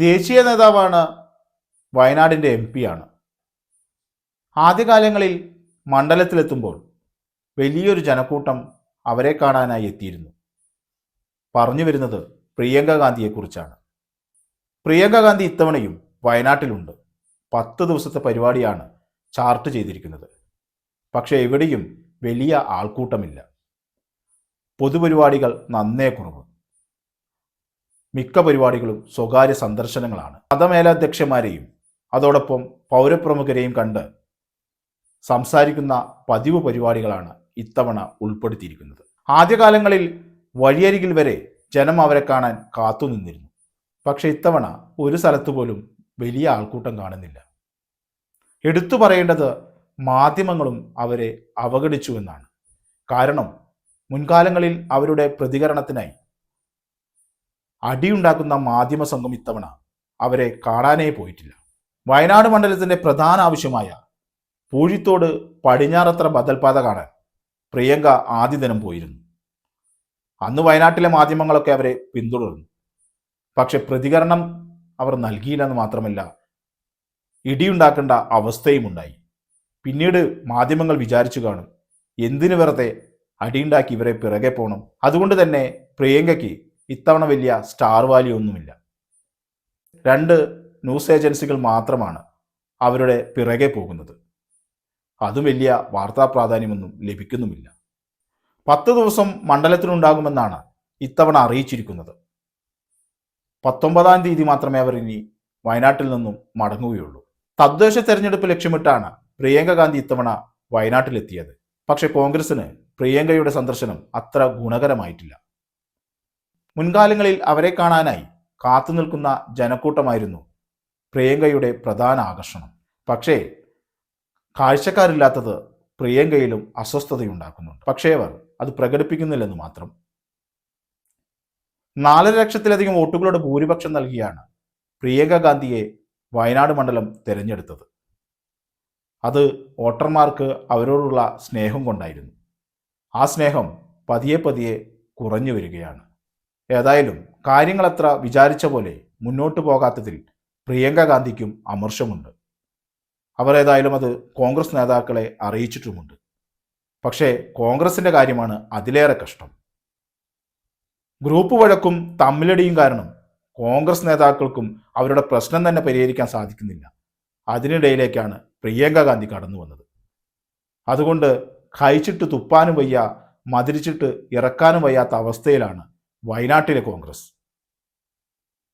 ദേശീയ നേതാവാണ് വയനാടിന്റെ എം ആണ്. ആദ്യകാലങ്ങളിൽ മണ്ഡലത്തിലെത്തുമ്പോൾ വലിയൊരു ജനക്കൂട്ടം അവരെ കാണാനായി എത്തിയിരുന്നു. പറഞ്ഞു വരുന്നത് പ്രിയങ്ക ഗാന്ധിയെക്കുറിച്ചാണ്. പ്രിയങ്ക ഗാന്ധി ഇത്തവണയും വയനാട്ടിലുണ്ട്. പത്ത് ദിവസത്തെ പരിപാടിയാണ് ചാർട്ട് ചെയ്തിരിക്കുന്നത്. പക്ഷേ എവിടെയും വലിയ ആൾക്കൂട്ടമില്ല. പൊതുപരിപാടികൾ നന്നേ കുറവ്. മിക്ക പരിപാടികളും സ്വകാര്യ സന്ദർശനങ്ങളാണ്. മതമേലധ്യക്ഷന്മാരെയും അതോടൊപ്പം പൗരപ്രമുഖരെയും കണ്ട് സംസാരിക്കുന്ന പതിവ് പരിപാടികളാണ് ഇത്തവണ ഉൾപ്പെടുത്തിയിരിക്കുന്നത്. ആദ്യകാലങ്ങളിൽ വഴിയരികിൽ വരെ ജനം അവരെ കാണാൻ കാത്തുനിന്നിരുന്നു പക്ഷെ ഇത്തവണ ഒരു സ്ഥലത്ത് പോലും വലിയ ആൾക്കൂട്ടം കാണുന്നില്ല. എടുത്തു പറയേണ്ടത് മാധ്യമങ്ങളും അവരെ അവഗണിച്ചു എന്നാണ് കാരണം മുൻകാലങ്ങളിൽ അവരുടെ പ്രതികരണത്തിനായി അടിയുണ്ടാക്കുന്ന മാധ്യമ സംഘം ഇത്തവണ അവരെ കാണാനേ പോയിട്ടില്ല. വയനാട് മണ്ഡലത്തിന്റെ പ്രധാന ആവശ്യമായ പൂഴിത്തോട് പടിഞ്ഞാറത്ര ബദൽപാത കാണാൻ പ്രിയങ്ക ആദ്യ ദിനം പോയിരുന്നു. അന്ന് വയനാട്ടിലെ മാധ്യമങ്ങളൊക്കെ അവരെ പിന്തുടർന്നു. പക്ഷെ പ്രതികരണം അവർ നൽകിയില്ലെന്ന് മാത്രമല്ല ഇടിയുണ്ടാക്കേണ്ട അവസ്ഥയും ഉണ്ടായി. പിന്നീട് മാധ്യമങ്ങൾ വിചാരിച്ചു കാണും എന്തിനു വെറുതെ അടിയുണ്ടാക്കി ഇവരെ പിറകെ പോകണം? അതുകൊണ്ട് തന്നെ പ്രിയങ്കയ്ക്ക് ഇത്തവണ വലിയ സ്റ്റാർ വാല്യൂ ഒന്നുമില്ല. രണ്ട് ന്യൂസ് ഏജൻസികൾ മാത്രമാണ് അവരുടെ പിറകെ പോകുന്നത്. അതും വലിയ വാർത്താ പ്രാധാന്യമൊന്നും ലഭിക്കുന്നുമില്ല. പത്ത് ദിവസം മണ്ഡലത്തിനുണ്ടാകുമെന്നാണ് ഇത്തവണ അറിയിച്ചിരിക്കുന്നത്. പത്തൊമ്പതാം തീയതി മാത്രമേ അവർ ഇനി വയനാട്ടിൽ നിന്നും മടങ്ങുകയുള്ളൂ. തദ്ദേശ തെരഞ്ഞെടുപ്പ് ലക്ഷ്യമിട്ടാണ് പ്രിയങ്ക ഗാന്ധി ഇത്തവണ വയനാട്ടിലെത്തിയത്. പക്ഷേ കോൺഗ്രസിന് പ്രിയങ്കയുടെ സന്ദർശനം അത്ര ഗുണകരമായിട്ടില്ല. മുൻകാലങ്ങളിൽ അവരെ കാണാനായി കാത്തുനിൽക്കുന്ന ജനക്കൂട്ടമായിരുന്നു പ്രിയങ്കയുടെ പ്രധാന ആകർഷണം. പക്ഷേ കാഴ്ചക്കാരില്ലാത്തത് പ്രിയങ്കയിലും അസ്വസ്ഥതയുണ്ടാക്കുന്നുണ്ട്. പക്ഷേ അവർ അത് പ്രകടിപ്പിക്കുന്നില്ലെന്ന് മാത്രം. നാലര ലക്ഷത്തിലധികം വോട്ടുകളുടെ ഭൂരിപക്ഷം നൽകിയാണ് പ്രിയങ്ക ഗാന്ധിയെ വയനാട് മണ്ഡലം തിരഞ്ഞെടുത്തത്. അത് വോട്ടർമാർക്ക് അവരോടുള്ള സ്നേഹം കൊണ്ടായിരുന്നു. ആ സ്നേഹം പതിയെ പതിയെ കുറഞ്ഞു വരികയാണ്. ഏതായാലും കാര്യങ്ങളത്ര വിചാരിച്ച പോലെ മുന്നോട്ട് പോകാത്തതിൽ പ്രിയങ്ക ഗാന്ധിക്കും അമർഷമുണ്ട്. അവർ ഏതായാലും അത് കോൺഗ്രസ് നേതാക്കളെ അറിയിച്ചിട്ടുമുണ്ട്. പക്ഷേ കോൺഗ്രസിന്റെ കാര്യമാണ് അതിലേറെ കഷ്ടം. ഗ്രൂപ്പ് വഴക്കും തമ്മിലടിയും കാരണം കോൺഗ്രസ് നേതാക്കൾക്കും അവരുടെ പ്രശ്നം തന്നെ പരിഹരിക്കാൻ സാധിക്കുന്നില്ല. അതിനിടയിലേക്കാണ് പ്രിയങ്ക ഗാന്ധി കടന്നു വന്നത്. അതുകൊണ്ട് കഴിച്ചിട്ട് തുപ്പാനും വയ്യ മതിരിച്ചിട്ട് ഇറക്കാനും വയ്യാത്ത അവസ്ഥയിലാണ് വയനാട്ടിലെ കോൺഗ്രസ്.